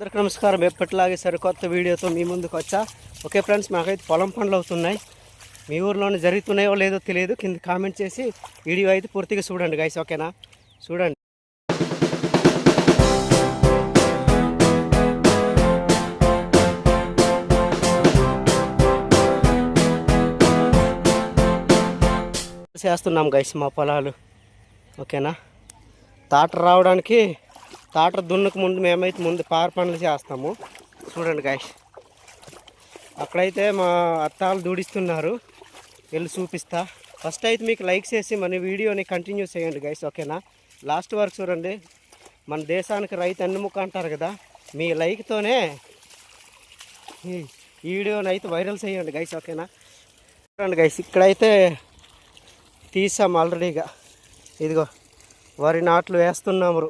అందరికి నమస్కారం. ఎప్పటిలాగే సరికొత్త వీడియోతో మీ ముందుకు వచ్చా. ఓకే ఫ్రెండ్స్ మాకైతే పొలం పనులు అవుతున్నాయి. మీ ఊర్లోనే జరుగుతున్నాయో లేదో తెలియదు. కింద కామెంట్ చేసి వీడియో అయితే పూర్తిగా చూడండి గైస్ ఓకేనా? చూడండి. చేస్తున్నాం గైస్ మా పొలాలు. ఓకేనా? తాట రావడానికి తాటర్ దున్నకు ముందు మేమైతే ముందు పార పనులు చేస్తాము. చూడండి గాయస్ అక్కడైతే మా అత్తాలు దూడిస్తున్నారు. వెళ్ళి చూపిస్తా. ఫస్ట్ అయితే మీకు లైక్ చేసి మన వీడియోని కంటిన్యూ చేయండి గైస్ ఓకేనా లాస్ట్ వరకు చూడండి. మన దేశానికి రైతు అన్నముక్క అంటారు కదా మీ లైక్తోనే ఈ వీడియోని అయితే వైరల్ చేయండి గైస్ ఓకేనా చూడండి గైస్ ఇక్కడైతే తీసాం ఆల్రెడీగా ఇదిగో వరి నాట్లు వేస్తున్నాము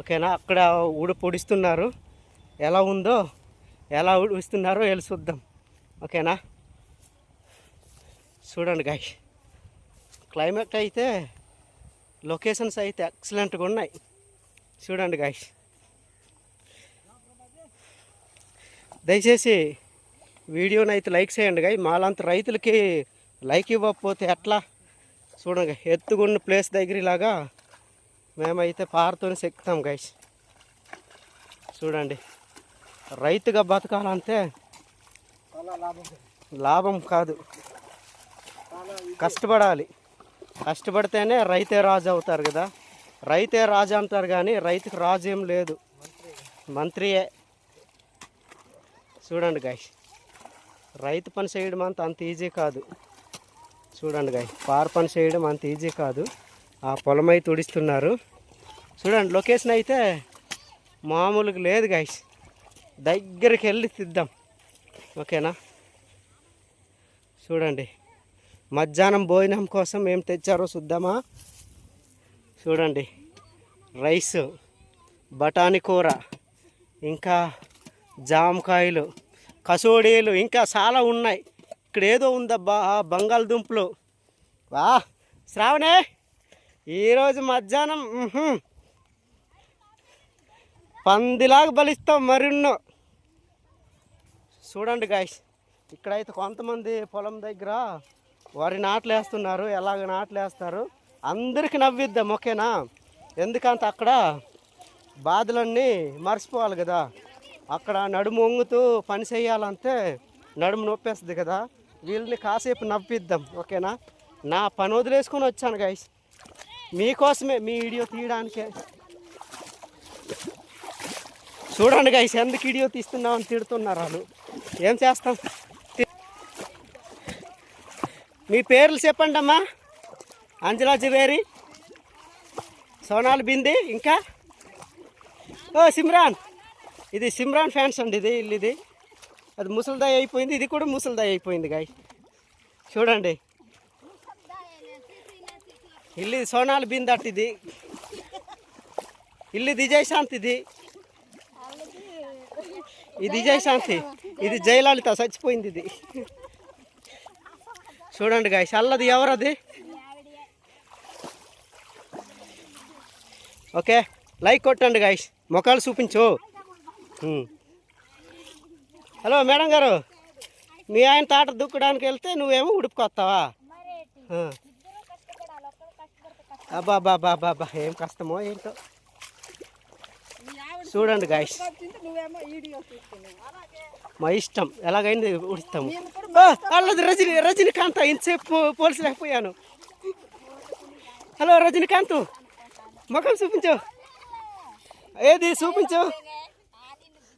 ఓకేనా? అక్కడ ఊడ పొడిస్తున్నారు. ఎలా ఉందో ఎలా ఊడిస్తున్నారో వెళ్ళి చూద్దాం. ఓకేనా? చూడండి గాయ్ క్లైమేట్ అయితే లొకేషన్స్ అయితే ఎక్సలెంట్గా ఉన్నాయి. చూడండి గాయ్ దయచేసి వీడియోని అయితే లైక్ చేయండి గాయ మాలంత రైతులకి లైక్ ఇవ్వకపోతే ఎట్లా? చూడండి ఎత్తుగున్న ప్లేస్ దగ్గర ఇలాగా మేమైతే పారతోనే చెక్కుతాం గైస్ చూడండి. రైతుగా బతకాలంటే లాభం కాదు? కష్టపడాలి. కష్టపడితేనే రైతే రాజు అవుతారు కదా. రైతే రాజు అంటారు కానీ రైతుకు రాజు ఏం లేదు. మంత్రియే. చూడండి గాయస్ రైతు పని చేయడం అంత అంత ఈజీ కాదు. చూడండి గాయ పార పని చేయడం అంత ఈజీ కాదు. ఆ పొలం అయితే ఉడిస్తున్నారు చూడండి లొకేషన్ అయితే మామూలుగా లేదు గాయస్ దగ్గరికి వెళ్ళి తిద్దాం. ఓకేనా? చూడండి మధ్యాహ్నం భోజనం కోసం ఏం తెచ్చారో చూద్దామా? చూడండి రైస్ బఠానీ కూర ఇంకా జామకాయలు కసోడీలు ఇంకా చాలా ఉన్నాయి. ఇక్కడ ఏదో ఉందబ్బా బంగాళదుంపలు. వా శ్రావణే! ఈరోజు మధ్యాహ్నం పందిలాగా బలిస్తాం మరిన్నో. చూడండి గాయస్ ఇక్కడైతే కొంతమంది పొలం దగ్గర వరి నాట్లు వేస్తున్నారు. ఎలాగ నాట్లు వేస్తారు? అందరికీ నవ్విద్దాం ఓకేనా? ఎందుకంటే అక్కడ బాధలన్నీ మర్చిపోవాలి కదా. అక్కడ నడుము వంగుతూ పని చేయాలంటే నడుము నొప్పేస్తుంది కదా. వీళ్ళని కాసేపు నవ్విద్దాం ఓకేనా? నా పని వదిలేసుకొని వచ్చాను గాయస్ మీకోసమే మీ వీడియో తీయడానికే. చూడండి గైస్ ఎందుకు వీడియో తీస్తున్నామని తిడుతున్నారు వాళ్ళు. ఏం చేస్తాం మీ పేర్లు చెప్పండి అమ్మా. అంజలా జువేరి సోనాల్ బింది ఇంకా? ఓ సిమ్రాన్. ఇది సిమ్రాన్ ఫ్యాన్స్ అండి ఇది ఇల్లు ఇది. అది ముసలిదాయి అయిపోయింది ఇది కూడా ముసలిదాయి అయిపోయింది గాయ చూడండి. ఇల్లు ఇది సోనాల్ బింది అట్ ఇది. ఇల్లు ఇది జయశాంతి ఇది. ఇది జయశాంతి ఇది జయలలిత చచ్చిపోయింది ఇది. చూడండి గాయ చల్లది ఎవరది? ఓకే లైక్ కొట్టండి గాయస్ ముఖాలు చూపించు. హలో మేడం గారు మీ ఆయన తాట దుక్కడానికి వెళ్తే నువ్వేమో ఉడుపుకొస్తావా? ఆ. అబ్బా అబ్బా అబ్బా అబ్బా అబ్బా ఏం కష్టమో ఏంటో. చూడండి గాయస్ మా ఇష్టం. ఎలాగైంది? ఉడుస్తాము వాళ్ళది రజని రజనీకాంత్ ఇంతసేపు పోల్చలేకపోయాను. హలో రజనీకాంత్. ముఖం చూపించు. ఏది చూపించు?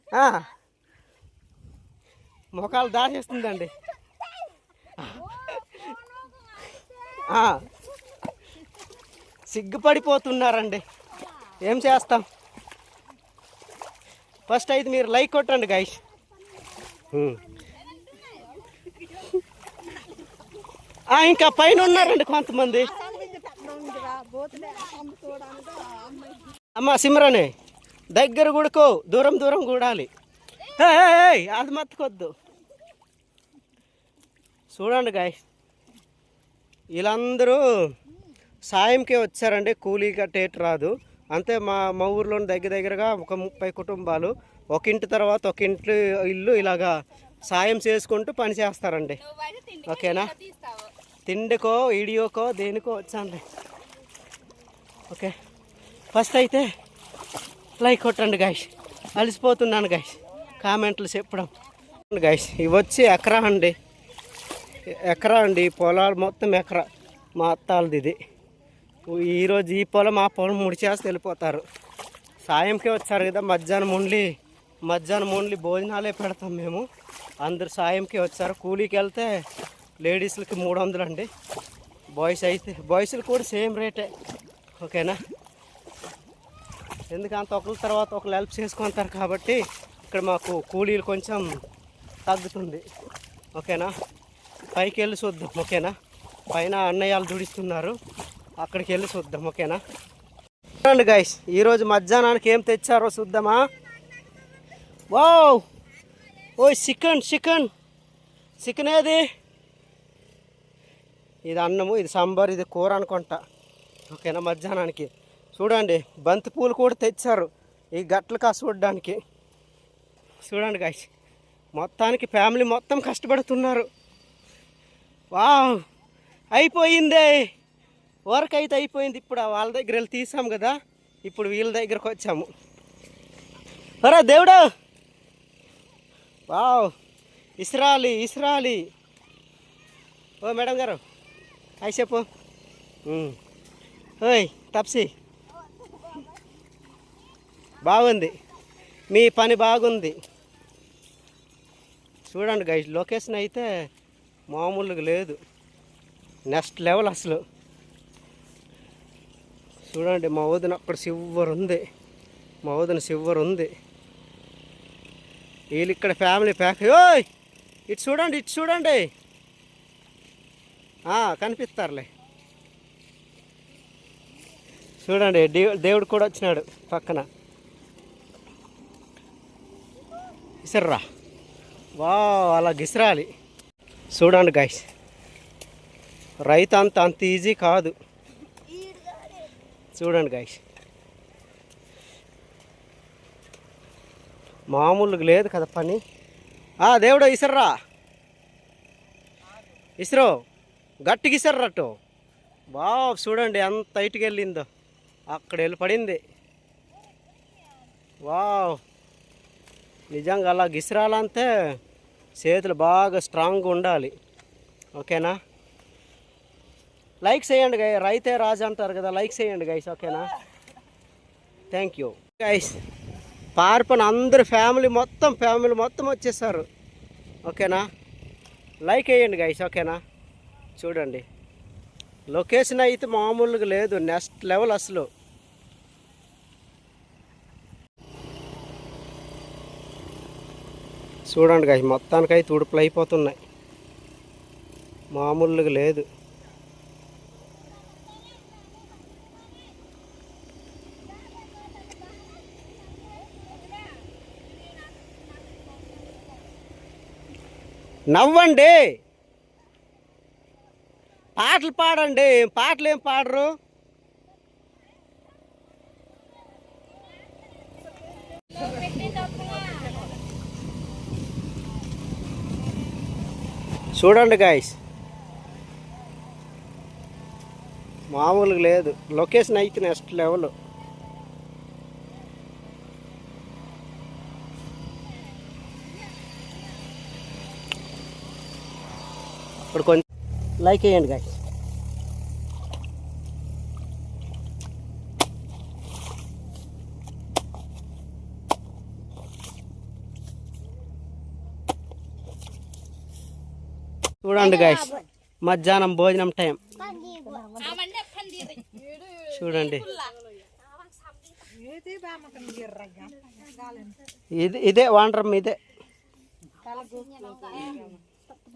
ఆ. ముఖాలు దాచేస్తుందండి. ఆ. సిగ్గుపడిపోతున్నారండి. ఏం చేస్తాం? ఫస్ట్ అయితే మీరు లైక్ కొట్టండి గాయస్ ఇంకా పైన ఉన్నారండి కొంతమంది. అమ్మ సిమ్రనే దగ్గర గుడుకో దూరం దూరం కూడాలి అది మత్తుకొద్దు. చూడండి గాయ వీళ్ళందరూ సాయంకే వచ్చారండి కూలీ టేట్ రాదు. అంతే మా మా ఊర్లో దగ్గర దగ్గరగా ఒక ముప్పై కుటుంబాలు. ఒక ఇంటి తర్వాత ఒక ఇంటి ఇల్లు ఇలాగా సాయం చేసుకుంటూ పని చేస్తారండి. ఓకేనా? తిండికో ఇడియోకో దేనికో వచ్చాండి ఓకే. ఫస్ట్ అయితే లైక్ కొట్టండి గాయస్ అలసిపోతున్నాను గాయస్ కామెంట్లు చెప్పడం. గాయస్ ఇవి వచ్చి ఎకరా అండి. ఎకరా అండి పొలాలు మొత్తం ఎకరా. మా అత్తాలది ఇది. ఈరోజు ఈ పొలం ఆ పొలం ముడిచేసి వెళ్ళిపోతారు. సాయంకే వచ్చారు కదా మధ్యాహ్నం ఓన్లీ మధ్యాహ్నం ఓన్లీ భోజనాలే పెడతాం మేము. అందరు సాయంకే వచ్చారు. కూలీకి వెళ్తే లేడీస్లకి మూడు వందలు అండి. బాయ్స్ అయితే బాయ్స్లు కూడా సేమ్ రేటే. ఓకేనా? ఎందుకంత ఒకరి తర్వాత ఒకరు హెల్ప్ చేసుకుంటారు కాబట్టి ఇక్కడ మాకు కూలీలు కొంచెం తగ్గుతుంది. ఓకేనా? పైకి వెళ్ళి చూద్దాం. ఓకేనా? పైన అన్నయ్యలు దుడిస్తున్నారు అక్కడికి వెళ్ళి చూద్దాం ఓకేనా? చూడండి గైస్ ఈరోజు మధ్యాహ్నానికి ఏం తెచ్చారో చూద్దామా? వావ్ ఓ చికెన్ చికెన్. చికెన్ ఏది? ఇది అన్నము ఇది సాంబార్ ఇది కూర అనుకుంటా. ఓకేనా మధ్యాహ్నానికి? చూడండి బంతి పూలు కూడా తెచ్చారు ఈ గట్లు కాసు చూడడానికి. చూడండి గాయస్ మొత్తానికి ఫ్యామిలీ మొత్తం కష్టపడుతున్నారు. వావ్ అయిపోయిందే! వర్క్ అయితే అయిపోయింది. ఇప్పుడు వాళ్ళ దగ్గర వెళ్ళి తీసాం కదా. ఇప్పుడు వీళ్ళ దగ్గరకు వచ్చాము. అరే దేవుడు! వావ్! ఇస్రాలి ఇస్రాలి! ఓ మేడం గారు హాయ్ చెప్పు. ఓయ్ తప్సి. బాగుంది. మీ పని బాగుంది. చూడండి గైస్ లొకేషన్ అయితే మామూలుగా లేదు. నెక్స్ట్ లెవెల్ అసలు. చూడండి మా వదిన అక్కడ సివ్వర్ ఉంది. మా వదిన సివ్వర్ ఉంది. వీళ్ళు ఇక్కడ ఫ్యామిలీ ప్యాక్ ఓయ్ ఇటు చూడండి ఇటు చూడండి. కనిపిస్తారులే. చూడండి దేవుడు కూడా వచ్చినాడు పక్కన. ఇసర్రా. వా అలా గిసిరాలి. చూడండి గాయస్ రైతు అంత అంత ఈజీ కాదు. చూడండి గాయస్ మామూలుగా లేదు కదా పని? ఆ దేవుడు ఇసర్రా. ఇసరో గట్టికి ఇసర్రట్టు. బాబు చూడండి ఎంత హైట్కి వెళ్ళిందో. అక్కడ వెళ్ళి పడింది. వావ్. నిజంగా అలా గిసిరాలంటే చేతులు బాగా స్ట్రాంగ్గా ఉండాలి. ఓకేనా? లైక్ చేయండి గై రైతే రాజు అంటారు కదా లైక్ చేయండి గైస్ ఓకేనా థ్యాంక్ యూ గైస్ పార్పన అందరు ఫ్యామిలీ మొత్తం ఫ్యామిలీ మొత్తం వచ్చేసారు. ఓకేనా లైక్ వేయండి గైస్ ఓకేనా చూడండి. లొకేషన్ అయితే మామూలుగా లేదు నెక్స్ట్ లెవెల్ అసలు. చూడండి గాయ మొత్తానికైతే ఉడుపులు అయిపోతున్నాయి. మామూలుగా లేదు. నవ్వండి. పాటలు పాడండి. పాటలు ఏం పాడరు? చూడండి గాయస్ మామూలుగా లేదు. లొకేషన్ అయితే నెక్స్ట్ లెవెల్ ఇప్పుడు కొంచెం లైక్ వేయండి గాయస్ చూడండి గాయస్ మధ్యాహ్నం భోజనం టైం చూడండి. ఇది ఇదే వాండరం ఇదే.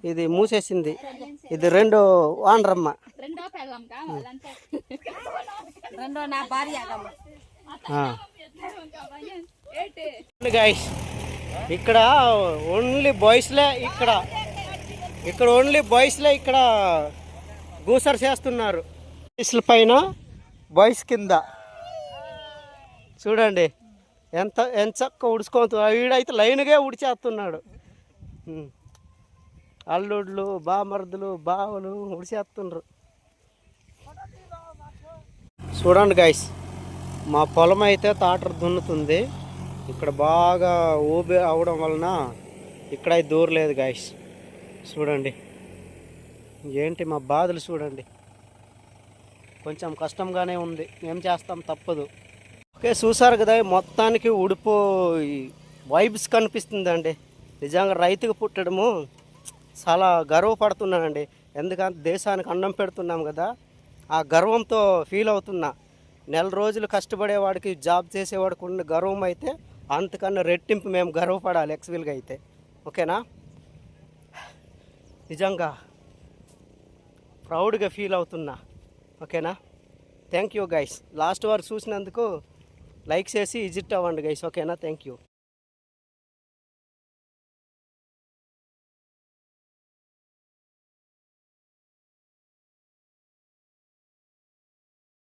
ఇది మూసేసింది. ఇది రెండు ఏంటి? గైస్ ఇక్కడ ఓన్లీ బాయ్స్లే ఇక్కడ. ఇక్కడ ఓన్లీ బాయ్స్లే ఇక్కడ గూసర్ చేస్తున్నారు. బాయ్స్ల పైన బాయ్స్ కింద. చూడండి ఎంత ఎంత చక్క ఉడుచుకోతు వీడైతే లైన్గా ఉడిచేస్తున్నాడు. అల్లుళ్ళు బామర్దులు బావలు ఉడిసేస్తుండ్రు చూడండి గాయస్ మా పొలం అయితే తాటరు దున్నుతుంది. ఇక్కడ బాగా ఊబి అవడం వలన ఇక్కడ దూరలేదు గాయస్ చూడండి. ఏంటి మా బాధలు చూడండి. కొంచెం కష్టంగానే ఉంది. ఏం చేస్తాం తప్పదు. ఓకే చూసారు కదా మొత్తానికి ఉడిపో వైబ్స్ కనిపిస్తుందండి. నిజంగా రైతుకు పుట్టడము చాలా గర్వపడుతున్నానండి. ఎందుకంటే దేశానికి అన్నం పెడుతున్నాం కదా ఆ గర్వంతో ఫీల్ అవుతున్నా. నెల రోజులు కష్టపడేవాడికి జాబ్ చేసేవాడికి ఉన్న గర్వం అయితే అంతకన్నా రెట్టింపు మేము గర్వపడాలి ఎక్స్విల్గా అయితే. ఓకేనా? నిజంగా ప్రౌడ్గా ఫీల్ అవుతున్నా. ఓకేనా? థ్యాంక్ యూ గైస్ లాస్ట్ వరకు చూసినందుకు లైక్ చేసి విజిట్ అవ్వండి గైస్ ఓకేనా? Thank you